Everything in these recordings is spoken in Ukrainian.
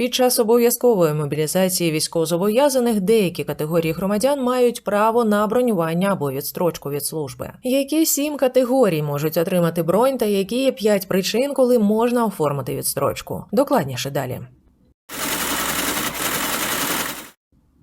Під час обов'язкової мобілізації військовозобов'язаних деякі категорії громадян мають право на бронювання або відстрочку від служби. Які сім категорій можуть отримати бронь та які є п'ять причин, коли можна оформити відстрочку? Докладніше далі.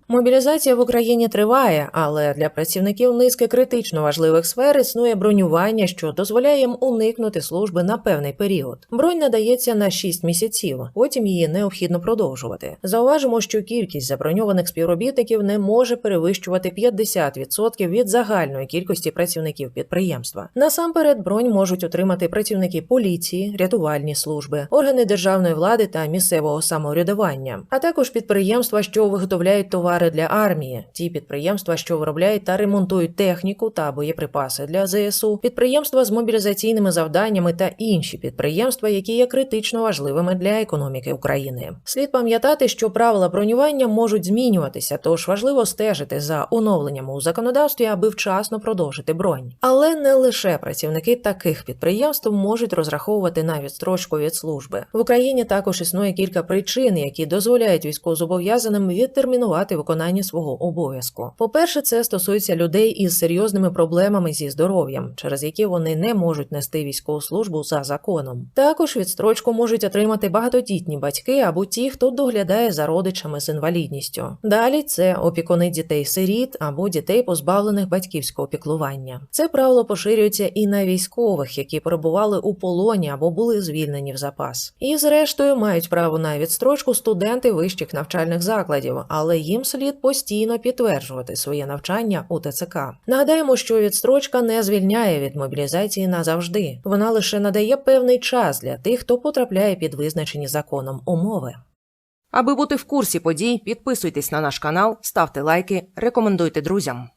Мобілізація в Україні триває, але для працівників низки критично важливих сфер існує бронювання, що дозволяє їм уникнути служби на певний період. Бронь надається на 6 місяців, потім її необхідно продовжувати. Зауважимо, що кількість заброньованих співробітників не може перевищувати 50% від загальної кількості працівників підприємства. Насамперед, бронь можуть отримати працівники поліції, рятувальні служби, органи державної влади та місцевого самоврядування, а також підприємства, що виготовляють товари для армії, ті підприємства, що виробляють та ремонтують техніку та боєприпаси для ЗСУ, підприємства з мобілізаційними завданнями та інші підприємства, які є критично важливими для економіки України. Слід пам'ятати, що правила бронювання можуть змінюватися, тож важливо стежити за оновленнями у законодавстві, аби вчасно продовжити бронь. Але не лише працівники таких підприємств можуть розраховувати на відстрочку від служби. В Україні також існує кілька причин, які дозволяють військовозобов'язаним відтермінувати виконання свого обов'язку. По-перше, це стосується людей із серйозними проблемами зі здоров'ям, через які вони не можуть нести військову службу за законом. Також відстрочку можуть отримати багатодітні батьки або ті, хто доглядає за родичами з інвалідністю. Далі це опікуни дітей-сиріт або дітей, позбавлених батьківського піклування. Це правило поширюється і на військових, які перебували у полоні або були звільнені в запас. І зрештою мають право на відстрочку студенти вищих навчальних закладів, але їм слід постійно підтверджувати своє навчання у ТЦК. Нагадаємо, що відстрочка не звільняє від мобілізації назавжди. Вона лише надає певний час для тих, хто потрапляє під визначені законом умови. Аби бути в курсі подій, підписуйтесь на наш канал, ставте лайки, рекомендуйте друзям.